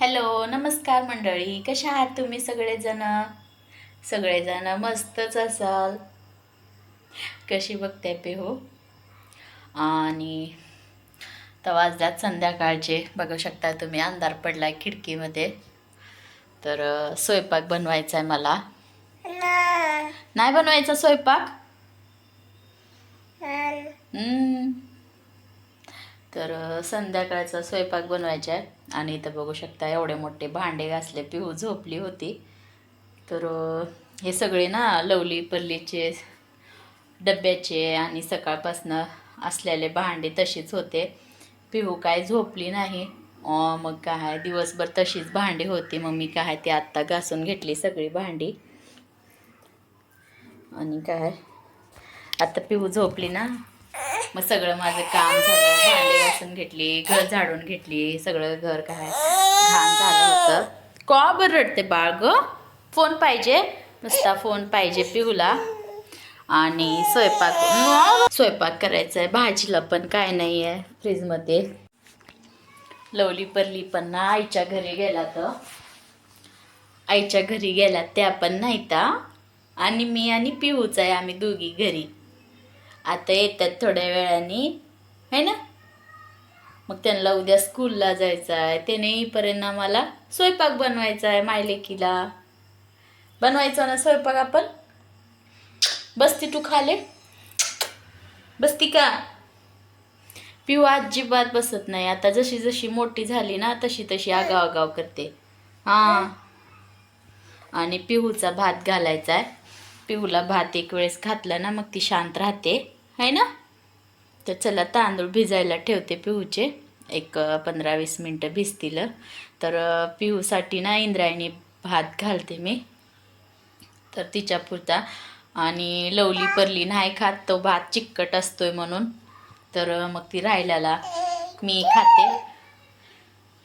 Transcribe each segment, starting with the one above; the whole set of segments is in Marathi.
हॅलो नमस्कार मंडळी. कशा आहात तुम्ही सगळेजण? सगळेजण मस्तच असाल. कशी बघते पे हो? आणि तर वाजल्यात संध्याकाळचे बघू शकता तुम्ही अंधार पडलाय खिडकीमध्ये. तर स्वयंपाक बनवायचा आहे मला. नाही. बनवायचा स्वयंपाक. तर संध्याकाळचा स्वयंपाक बनवायचा आहे. आणि इथं बघू शकता एवढे मोठे भांडे घासले पिहू झोपली होती. तर हे सगळे ना लवली पल्लीचे डब्याचे आणि सकाळपासनं असलेले भांडे तशीच होते. पिहू काय झोपली नाही. मग काय दिवसभर तशीच भांडी होती. मग मी काय ती आत्ता घासून घेतली सगळी भांडी. आणि काय आता पिहू झोपली ना. मग सगळं माझं काम झालं. भांडी घासून घेतली घर झाडून घेतली सगळं घर काय घाण झालं होतं. का बरं रडते बाळ ग? फोन पाहिजे? नुसता फोन पाहिजे पिहूला आणि स्वयंपाक. स्वयंपाक करायचा आहे भाजीला पण काय नाही आहे फ्रीजमध्ये. लवली परली पण ना आईच्या घरी गेला तर आईच्या घरी गेला त्या पण नाहीत. आणि मी आणि पिहूच आहे आम्ही दोघी घरी. आता येतात थोड्या वेळाने है ना? मग त्यांना उद्या स्कूलला जायचं आहे. त्याने येईपर्यंत आम्हाला स्वयंपाक बनवायचा आहे मायलेकीला. बनवायचा ना स्वयंपाक आपण? बसती तू खाले? बसती का? पिऊ अजिबात बसत नाही. आता जशी जशी मोठी झाली ना तशी तशी आगाव आगाव करते. हां. आणि पिहूचा भात घालायचा आहे. पिहूला भात एक वेळेस घातला ना मग ती शांत राहते. आहे ना? तर चला तांदूळ भिजायला ठेवते पिहूचे. एक पंधरा वीस मिनटं भिजतील. तर पिहूसाठी ना इंद्रायणी भात घालते मी. तर तिच्या पुरता. आणि लवली परली नाही खात तो भात चिकट असतोय म्हणून. तर मग ती राहिल्याला मी खाते.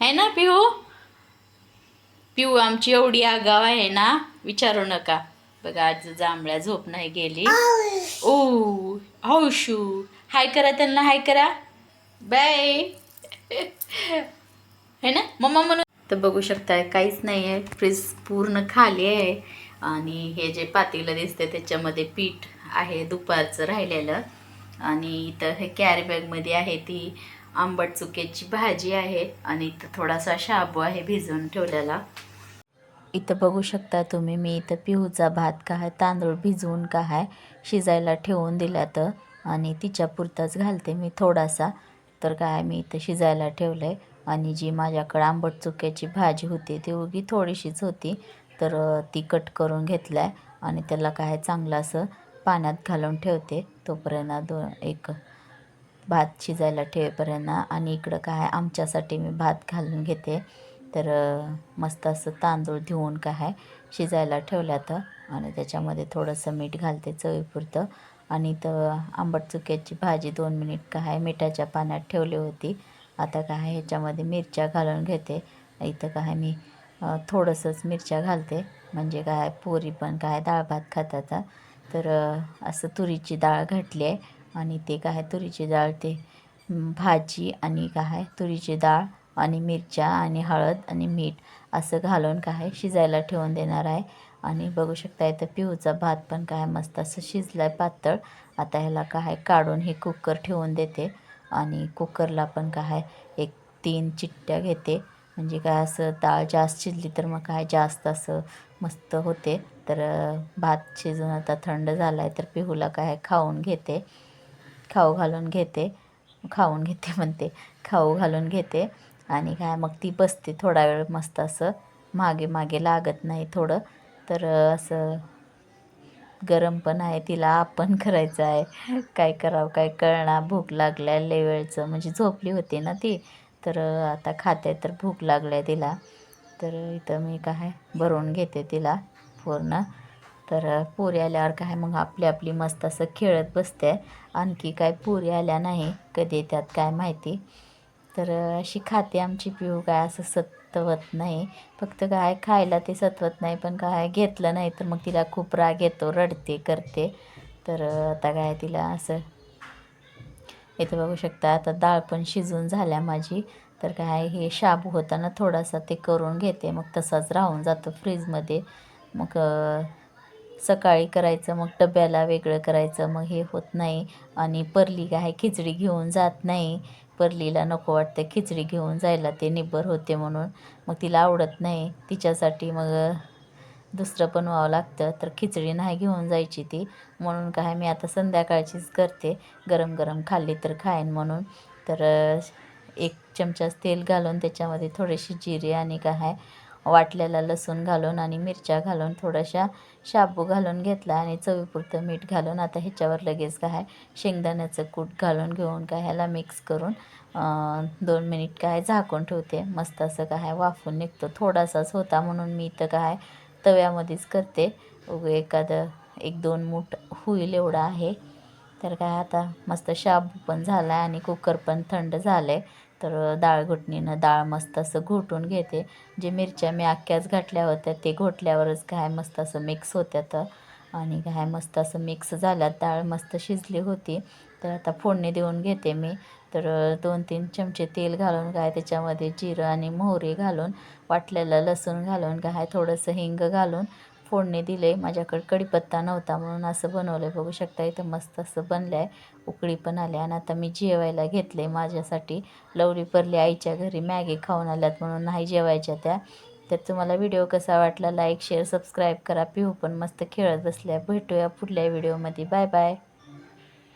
आहे ना पिहू? पिऊ आमची एवढी आगाव आहे ना विचारू नका. बघा आज जांभळ्या झोप नाही गेली. ओ हौशू हाय करा त्यांना हाय करा. बाय. है ना? मम्मा म्हणून तर बघू शकताय काहीच नाही आहे फ्रीज पूर्ण खाली आहे. आणि हे जे पातेलं दिसते त्याच्यामध्ये पीठ आहे दुपारचं राहिलेलं. आणि इथं हे कॅरी बॅगमध्ये आहे ती आंबट चुक्याची भाजी आहे. आणि इथं थोडासा शाबू आहे भिजवून ठेवलेला. इथं बघू शकता तुम्ही मी इथं पिहूचा भात काय तांदूळ भिजवून काय शिजायला ठेवून दिला तर आणि तिच्या पुरताच घालते मी थोडासा. तर काय मी इथं शिजायला ठेवलं आहे आणि जी माझ्याकडं आंबट चुक्याची भाजी होती ती उगी थोडीशीच होती. तर ती कट करून घेतलं आहे आणि त्याला काय चांगलं असं पाण्यात घालून ठेवते. तोपर्यंत दो एक भात शिजायला ठेवेपर्यंत आणि इकडं काय आमच्यासाठी मी भात घालून घेते. तर मस्त असं तांदूळ धुवून काय आहे शिजायला ठेवल्या तर आणि त्याच्यामध्ये थोडंसं मीठ घालते चवीपुरतं. आणि इथं आंबट चुक्याची भाजी दोन मिनिट काय आहे मिठाच्या पाण्यात ठेवली होती. आता काय आहे ह्याच्यामध्ये मिरच्या घालून घेते. इथं काय मी थोडंसंच मिरच्या घालते. म्हणजे काय पोरी पण काय डाळ भात खातात तर असं तुरीची डाळ घातली आहे. आणि ते काय तुरीची डाळ ते भाजी आणि काय तुरीची डाळ आणि मिरच्या आणि हळद आणि मीठ असं घालून काय शिजायला ठेवून देणार आहे. आणि बघू शकता इथं पिहूचा भात पण काय मस्त असं शिजला आहे पातळ. आता ह्याला काय काढून हे कुकर ठेवून देते. आणि कुकरला पण काय एक तीन चिट्ट्या घेते. म्हणजे काय असं डाळ जास्त शिजली तर मग काय जास्त असं मस्त होते. तर भात शिजून आता थंड झाला आहे तर पिहूला काय खाऊन घेते. खाऊ घालून घेते. खाऊन घेते म्हणते. खाऊ घालून घेते. आणि काय मग ती बसते थोडा वेळ मस्त असं. मागे मागे लागत नाही थोडं. तर असं गरम पण आहे तिला आपण करायचं आहे. काय करावं काय कळणार? भूक लागल्या लय वेळचं. म्हणजे झोपली होती ना ती. तर आता खाते तर भूक लागल्या तिला. तर इथं मी काय भरून घेते तिला पूर्ण. तर पुरी पोरी आल्यावर काय मग आपली आपली मस्त असं खेळत बसते. आणखी काय पोरी आल्या नाही कधी त्यात काय माहिती. तर अशी खाते आमची पिऊ काय असं सत्वत नाही. फक्त काय खायला ते सत्वत नाही पण काय घेतलं नाही तर मग तिला खूप राग येतो रडते करते. तर आता काय तिला असं इथं बघू शकता आता डाळ पण शिजून झाल्या माझी. तर काय हे शाबू होताना थोडासा ते करून घेते मग तसाच राहून जातो फ्रीजमध्ये. मग सकाळी करायचं मग डब्याला वेगळं करायचं मग हे होत नाही. आणि परली काय खिचडी घेऊन जात नाही. परलीला नको वाटतं. खिचडी घेऊन जायला ते निब्बर होते म्हणून. मग तिला आवडत नाही. तिच्यासाठी मग दुसरं दुसरं बनवावं लागतं. तर खिचडी नाही घेऊन जायची ती. म्हणून काय मी आता संध्याकाळचीच करते. गरम गरम खाल्ली तर खाईन म्हणून. तर एक चमचाच तेल घालून त्याच्यामध्ये थोडीशी जिरे आणि काय आहे वाटलेला लसूण घालून आणि मिरच्या घालून थोड्याशा शाबू घालून घेतला आणि चवीपुरतं मीठ घालून आता ह्याच्यावर लगेच काय शेंगदाण्याचं कूट घालून घेऊन काय ह्याला मिक्स करून दोन मिनिट काय झाकून ठेवते. मस्त असं काय वाफून निघतो. थोडासाच होता म्हणून मी इथं काय तव्यामध्येच करते. उगं एखादं एक दोन मूठ होईल एवढं आहे. तर काय आता मस्त शाबू पण झाला आहे आणि कुकर पण थंड झालं आहे तर डाळ घुटणीनं डाळ मस्त असं घोटून घेते. जे मिरच्या मी अख्ख्याच घातल्या होत्या ते घोटल्यावरच घाय मस्त असं मिक्स होत्यात. आणि घाय मस्त असं मिक्स झाल्यात. डाळ मस्त शिजली होती. तर आता फोडणी देऊन घेते मी. तर दोन तीन चमचे तेल घालून गाय त्याच्यामध्ये जिरं आणि मोहरी घालून वाटलेलं लसूण घालून गाय थोडंसं हिंग घालून फोडणी दिले. माझ्याकडे कढीपत्ता नव्हता म्हणून असं बनवलं आहे बघू शकता इथं मस्त असं बनलं आहे उकळी पण आली आणि आता मी जेवायला घेतले माझ्यासाठी लवली परली आईच्या घरी मॅगी खाऊन आल्यात म्हणून नाही जेवायच्या त्या. तर तुम्हाला व्हिडिओ कसा वाटला? लाईक शेअर सबस्क्राईब करा. पिहू पण मस्त खेळत बसल्या. भेटूया पुढल्या व्हिडिओमध्ये. Bye bye.